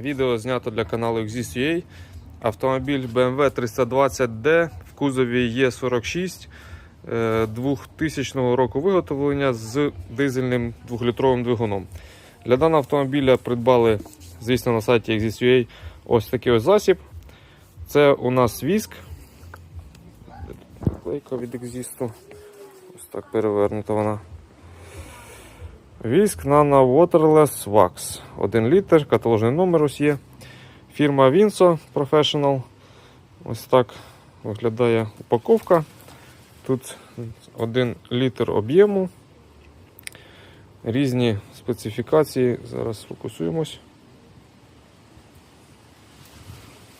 Відео знято для каналу Exist.ua. Автомобіль BMW 320D в кузові Е46 е, 2000 року виготовлення з дизельним 2-літровим двигуном. Для даного автомобіля придбали, звісно, на сайті Exist.ua ось такий ось засіб. Це у нас віск. Наклейка від Exist. Ось так перевернута вона. Віск Nano Waterless Wax. 1 літр, каталожний номер ось є. Фірма Vinso Professional. Ось так виглядає упаковка. Тут 1 літр об'єму. Різні специфікації. Зараз фокусуємось.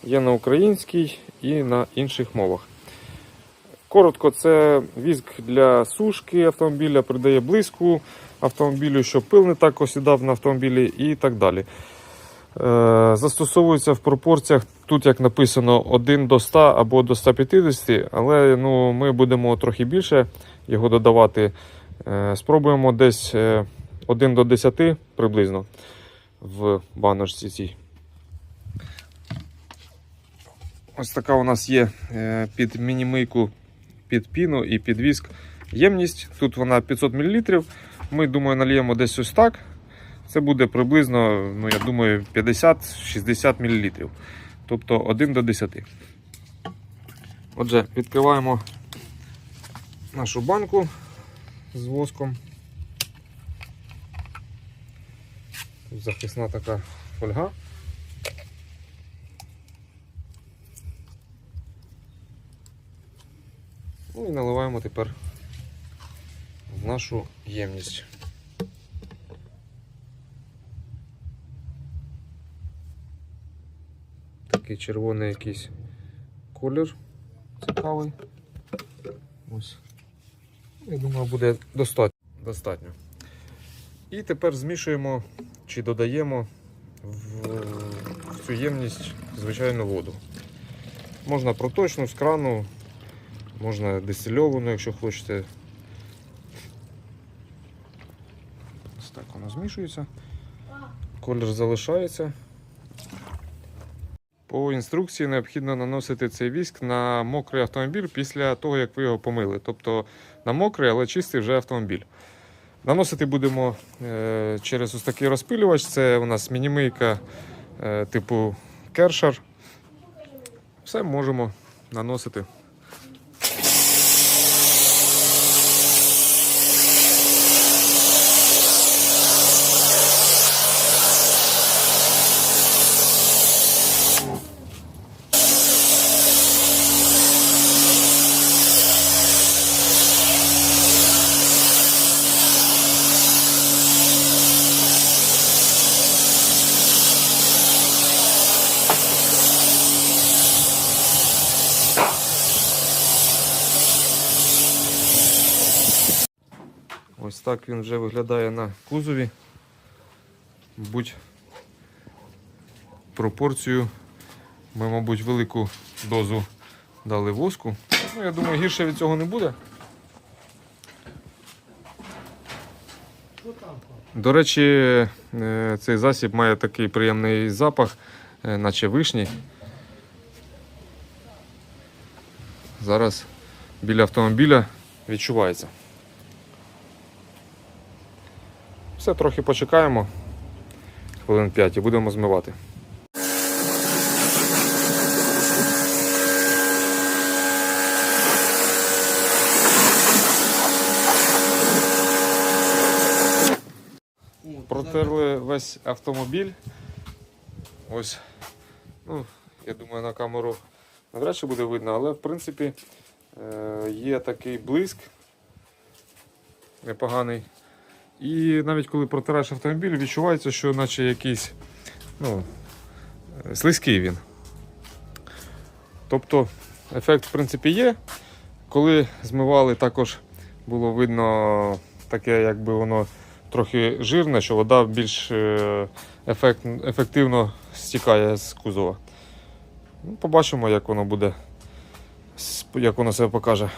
Є на українській і на інших мовах. Коротко, це віск для сушки автомобіля, придає блиску автомобілю, щоб пил не так осідав на автомобілі і так далі. Е, Застосовується в пропорціях, тут як написано 1 до 100 або до 150, але ну, ми будемо трохи більше його додавати. Е, Спробуємо десь е, 1 до 10 приблизно в баночці цій. Ось така у нас є е, під мінімийку, під піну і під віск ємність. Тут вона 500 мл. Ми думаю, нальємо десь ось так. Це буде приблизно, ну я думаю, 50-60 мл. Тобто 1 до 10. Отже, відкриваємо нашу банку з воском. Тут захисна така фольга. Ну і наливаємо тепер в нашу ємність. Такий червоний якийсь колір цікавий. Ось. Я думаю, буде достатньо. достатньо. І тепер змішуємо чи додаємо в, в цю ємність звичайну воду. Можна проточну з крану, можна дистильовану, якщо хочете. Ось так воно змішується. Колір залишається. По інструкції необхідно наносити цей віск на мокрий автомобіль після того, як ви його помили. Тобто на мокрий, але чистий вже автомобіль. Наносити будемо е, через ось такий розпилювач. Це у нас мінімийка е, типу кершар. Все можемо наносити. Ось так він вже виглядає на кузові. Будь пропорцію ми, мабуть, велику дозу дали воску. Ну, я думаю, гірше від цього не буде. До речі, е, цей засіб має такий приємний запах, е, наче вишні. Зараз біля автомобіля відчувається. Все, трохи почекаємо. Хвилин 5 і будемо змивати. Протерли весь автомобіль. Ось. Ну, я думаю, на камеру навряд чи буде видно, але в принципі е, є такий блиск непоганий. І навіть коли протираєш автомобіль, відчувається, що наче якийсь ну, слизький він. Тобто ефект в принципі є. Коли змивали, також було видно таке, якби воно трохи жирне, що вода більш е, ефект, ефективно стікає з кузова. Ну, побачимо, як воно буде, як воно себе покаже.